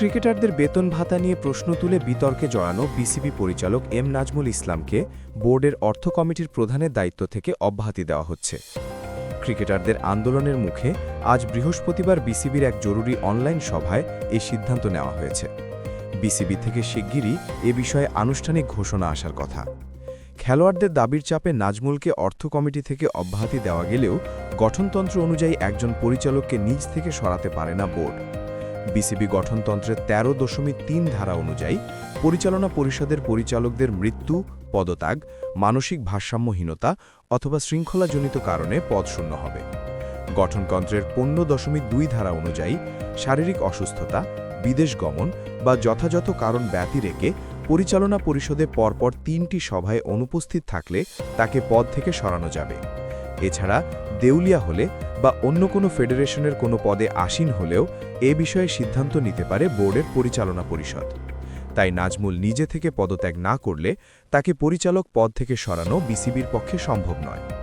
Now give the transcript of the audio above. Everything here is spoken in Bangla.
ক্রিকেটারদের বেতন ভাতা নিয়ে প্রশ্ন তুলে বিতর্কে জড়ানো বিসিবি পরিচালক এম নাজমুল ইসলামকে বোর্ডের অর্থ কমিটির প্রধানের দায়িত্ব থেকে অব্যাহতি দেওয়া হচ্ছে। ক্রিকেটারদের আন্দোলনের মুখে আজ বৃহস্পতিবার বিসিবির এক জরুরি অনলাইন সভায় এই সিদ্ধান্ত নেওয়া হয়েছে। বিসিবি থেকে শিগগিরই এ বিষয়ে আনুষ্ঠানিক ঘোষণা আসার কথা। খেলোয়াড়দের দাবির চাপে নাজমুলকে অর্থ কমিটি থেকে অব্যাহতি দেওয়া গেলেও গঠনতন্ত্র অনুযায়ী একজন পরিচালককে নিজ থেকে সরাতে পারে না বোর্ড। বিসিবি গঠনতন্ত্রের তেরো দশমিক তিন ধারা অনুযায়ী পরিচালনা পরিষদের পরিচালকদের মৃত্যু, পদত্যাগ, মানসিক ভারসাম্যহীনতা অথবা শৃঙ্খলাজনিত কারণে পদ শূন্য হবে। গঠনতন্ত্রের পনেরো দশমিক দুই ধারা অনুযায়ী শারীরিক অসুস্থতা, বিদেশ গমন বা যথাযথ কারণ ব্যতি রেখে পরিচালনা পরিষদে পরপর তিনটি সভায় অনুপস্থিত থাকলে তাকে পদ থেকে সরানো যাবে। এছাড়া দেউলিয়া হলে বা অন্য কোনো ফেডারেশনের কোনো পদে আসীন হলেও এ বিষয়ে সিদ্ধান্ত নিতে পারে বোর্ডের পরিচালনা পরিষদ। তাই নাজমুল নিজে থেকে পদত্যাগ না করলে তাকে পরিচালক পদ থেকে সরানো বিসিবির পক্ষে সম্ভব নয়।